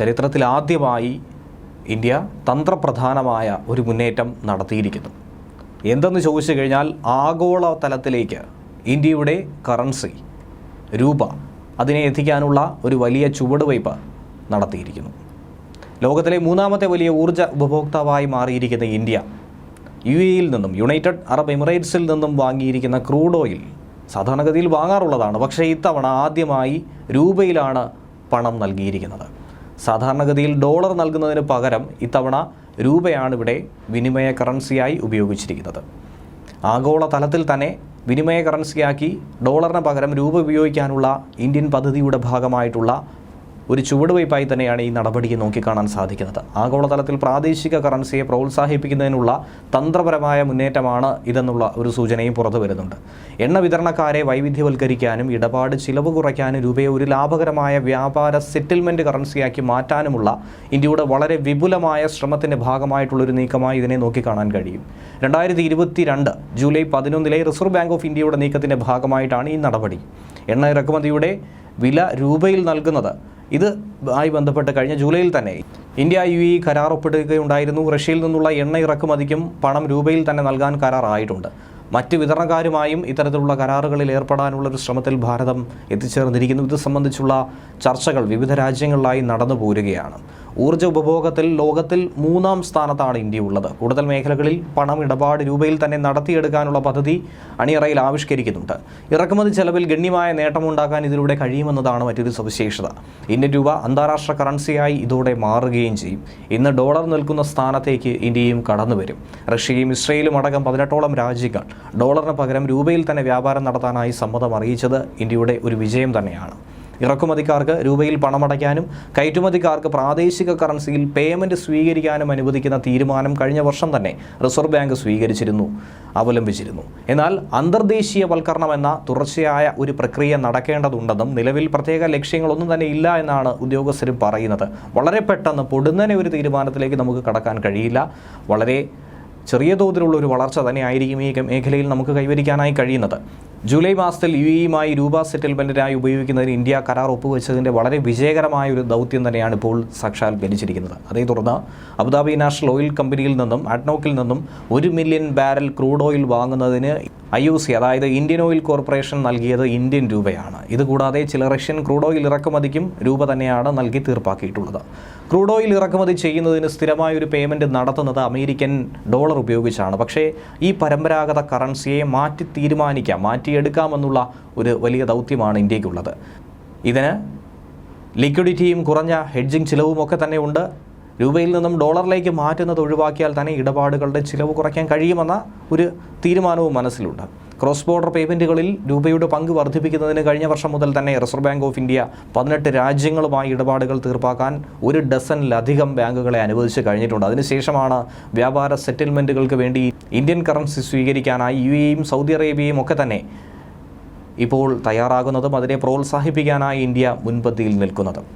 ചരിത്രത്തിൽ ആദ്യമായി ഇന്ത്യ തന്ത്രപ്രധാനമായ ഒരു മുന്നേറ്റം നടത്തിയിരിക്കുന്നു. എന്തെന്ന് ചോദിച്ചു കഴിഞ്ഞാൽ ആഗോള തലത്തിലേക്ക് ഇന്ത്യയുടെ കറൻസി രൂപ അതിനെ എത്തിക്കാനുള്ള ഒരു വലിയ ചുവടുവയ്പ് നടത്തിയിരിക്കുന്നു. ലോകത്തിലെ മൂന്നാമത്തെ വലിയ ഊർജ ഉപഭോക്താവായി മാറിയിരിക്കുന്ന ഇന്ത്യ യു എയിൽ നിന്നും യുണൈറ്റഡ് അറബ് എമിറേറ്റ്സിൽ നിന്നും വാങ്ങിയിരിക്കുന്ന ക്രൂഡ് ഓയിൽ സാധാരണഗതിയിൽ വാങ്ങാറുള്ളതാണ്. പക്ഷേ ഇത്തവണ ആദ്യമായി രൂപയിലാണ് പണം നൽകിയിരിക്കുന്നത്. സാധാരണഗതിയിൽ ഡോളർ നൽകുന്നതിന് പകരം ഇത്തവണ രൂപയാണ് ഇവിടെ വിനിമയ കറൻസിയായി ഉപയോഗിച്ചിരിക്കുന്നത്. ആഗോള തലത്തിൽ തന്നെ വിനിമയ കറൻസിയാക്കി ഡോളറിന് പകരം രൂപ ഉപയോഗിക്കാനുള്ള ഇന്ത്യൻ പദ്ധതിയുടെ ഭാഗമായിട്ടുള്ള ഒരു ചുവടുവയ്പായി തന്നെയാണ് ഈ നടപടിയെ നോക്കിക്കാണാൻ സാധിക്കുന്നത്. ആഗോളതലത്തിൽ പ്രാദേശിക കറൻസിയെ പ്രോത്സാഹിപ്പിക്കുന്നതിനുള്ള തന്ത്രപരമായ മുന്നേറ്റമാണ് ഇതെന്നുള്ള ഒരു സൂചനയും പുറത്തു വരുന്നുണ്ട്. എണ്ണ വിതരണക്കാരെ വൈവിധ്യവൽക്കരിക്കാനും ഇടപാട് ചിലവ് കുറയ്ക്കാനും രൂപയെ ഒരു ലാഭകരമായ വ്യാപാര സെറ്റിൽമെന്റ് കറൻസിയാക്കി മാറ്റാനുമുള്ള ഇന്ത്യയുടെ വളരെ വിപുലമായ ശ്രമത്തിന്റെ ഭാഗമായിട്ടുള്ളൊരു നീക്കമായി ഇതിനെ നോക്കിക്കാണാൻ കഴിയും. രണ്ടായിരത്തി ഇരുപത്തി രണ്ട് ജൂലൈ പതിനൊന്നിലെ റിസർവ് ബാങ്ക് ഓഫ് ഇന്ത്യയുടെ നീക്കത്തിന്റെ ഭാഗമായിട്ടാണ് ഈ നടപടി. എണ്ണ ഇറക്കുമതിയുടെ വില രൂപയിൽ നൽകുന്നത് ഇത് ആയി ബന്ധപ്പെട്ട് കഴിഞ്ഞ ജൂലൈയിൽ തന്നെ ഇന്ത്യ യു ഇ കരാർ ഒപ്പിടുകയുണ്ടായിരുന്നു. റഷ്യയിൽ നിന്നുള്ള എണ്ണ ഇറക്കുമതിക്കും പണം രൂപയിൽ തന്നെ നൽകാൻ കരാറായിട്ടുണ്ട്. മറ്റ് വിതരണക്കാരുമായും ഇത്തരത്തിലുള്ള കരാറുകളിൽ ഏർപ്പെടാനുള്ള ഒരു ശ്രമത്തിൽ ഭാരതം എത്തിച്ചേർന്നിരിക്കുന്നു. ഇത് സംബന്ധിച്ചുള്ള ചർച്ചകൾ വിവിധ രാജ്യങ്ങളിലായി നടന്നു പോരുകയാണ് ഊർജ ഉപഭോഗത്തിൽ ലോകത്തിൽ മൂന്നാം സ്ഥാനത്താണ് ഇന്ത്യ ഉള്ളത്. കൂടുതൽ മേഖലകളിൽ പണം ഇടപാട് രൂപയിൽ തന്നെ നടത്തിയെടുക്കാനുള്ള പദ്ധതി അണിയറയിൽ ആവിഷ്കരിക്കുന്നുണ്ട്. ഇറക്കുമതി ചെലവിൽ ഗണ്യമായ നേട്ടമുണ്ടാക്കാൻ ഇതിലൂടെ കഴിയുമെന്നതാണ് മറ്റൊരു സവിശേഷത. ഇന്ത്യൻ രൂപ അന്താരാഷ്ട്ര കറൻസിയായി ഇതോടെ മാറുകയും ചെയ്യും. ഇന്ന് ഡോളർ നിൽക്കുന്ന സ്ഥാനത്തേക്ക് ഇന്ത്യയും കടന്നു വരും. റഷ്യയും ഇസ്രയേലും അടക്കം പതിനെട്ടോളം രാജ്യങ്ങൾ ഡോളറിന് പകരം രൂപയിൽ തന്നെ വ്യാപാരം നടത്താനായി സമ്മതം അറിയിച്ചത് ഇന്ത്യയുടെ ഒരു വിജയം തന്നെയാണ്. ഇറക്കുമതിക്കാർക്ക് രൂപയിൽ പണമടയ്ക്കാനും കയറ്റുമതിക്കാർക്ക് പ്രാദേശിക കറൻസിയിൽ പേയ്മെന്റ് സ്വീകരിക്കാനും അനുവദിക്കുന്ന തീരുമാനം കഴിഞ്ഞ വർഷം തന്നെ റിസർവ് ബാങ്ക് സ്വീകരിച്ചിരുന്നു അവലംബിച്ചിരുന്നു. എന്നാൽ അന്തർദേശീയവൽക്കരണം എന്ന തുടർച്ചയായ ഒരു പ്രക്രിയ നടക്കേണ്ടതുണ്ടെന്നും നിലവിൽ പ്രത്യേക ലക്ഷ്യങ്ങളൊന്നും തന്നെ ഇല്ല എന്നാണ് ഉദ്യോഗസ്ഥരും പറയുന്നത്. വളരെ പെട്ടെന്ന് പൊടുന്നനെ ഒരു തീരുമാനത്തിലേക്ക് നമുക്ക് കടക്കാൻ കഴിയില്ല. വളരെ ചെറിയ തോതിലുള്ള ഒരു വളർച്ച തന്നെയായിരിക്കും ഈ മേഖലയിൽ നമുക്ക് കൈവരിക്കാനായി കഴിയുന്നത്. ജൂലൈ മാസത്തിൽ യു ഇയുമായി രൂപ സെറ്റിൽമെന്റിനായി ഉപയോഗിക്കുന്നതിന് ഇന്ത്യ കരാർ ഒപ്പുവെച്ചതിന്റെ വളരെ വിജയകരമായ ഒരു ദൗത്യം തന്നെയാണ് ഇപ്പോൾ സാക്ഷാത്കരിച്ചിരിക്കുന്നത് അതേ തുടർന്ന് അബുദാബി നാഷണൽ ഓയിൽ കമ്പനിയിൽ നിന്നും അഡ്നോക്കിൽ നിന്നും ഒരു മില്യൺ ബാരൽ ക്രൂഡ് ഓയിൽ വാങ്ങുന്നതിന് ഐ ഒ സി അതായത് ഇന്ത്യൻ ഓയിൽ കോർപ്പറേഷൻ നൽകിയത് ഇന്ത്യൻ രൂപയാണ്. ഇതുകൂടാതെ ചില റഷ്യൻ ക്രൂഡ് ഓയിൽ ഇറക്കുമതിക്കും രൂപ തന്നെയാണ് നൽകി തീർപ്പാക്കിയിട്ടുള്ളത്. ക്രൂഡ് ഓയിൽ ഇറക്കുമതി ചെയ്യുന്നതിന് സ്ഥിരമായ ഒരു പേയ്മെന്റ് നടത്തുന്നത് അമേരിക്കൻ ഡോളർ ഉപയോഗിച്ചാണ്. പക്ഷേ ഈ പരമ്പരാഗത കറൻസിയെ മാറ്റി തീരുമാനിക്കാം മാറ്റിയെടുക്കാമെന്നുള്ള ഒരു വലിയ ദൗത്യമാണ് ഇന്ത്യക്കുള്ളത് ഇതിന് ലിക്വിഡിറ്റിയും കുറഞ്ഞ ഹെഡ്ജിങ് ചിലവും ഒക്കെ തന്നെ ഉണ്ട്. രൂപയിൽ നിന്നും ഡോളറിലേക്ക് മാറ്റുന്നത് ഒഴിവാക്കിയാൽ തന്നെ ഇടപാടുകളുടെ ചിലവ് കുറയ്ക്കാൻ കഴിയുമെന്ന ഒരു തീരുമാനവും മനസ്സിലുണ്ട്. ക്രോസ് ബോർഡർ പേയ്മെന്റുകളിൽ രൂപയുടെ പങ്ക് വർദ്ധിപ്പിക്കുന്നതിന് കഴിഞ്ഞ വർഷം മുതൽ തന്നെ റിസർവ് ബാങ്ക് ഓഫ് ഇന്ത്യ പതിനെട്ട് രാജ്യങ്ങളുമായി ഇടപാടുകൾ തീർപ്പാക്കാൻ ഒരു ഡസനിലധികം ബാങ്കുകളെ അനുവദിച്ച് കഴിഞ്ഞിട്ടുണ്ട്. അതിനുശേഷമാണ് വ്യാപാര സെറ്റിൽമെന്റുകൾക്ക് വേണ്ടി ഇന്ത്യൻ കറൻസി സ്വീകരിക്കാനായി യു എയും സൗദി അറേബ്യയും ഒക്കെ തന്നെ ഇപ്പോൾ തയ്യാറാകുന്നതും അതിനെ പ്രോത്സാഹിപ്പിക്കാനായി ഇന്ത്യ മുൻപന്തിയിൽ നിൽക്കുന്നതും.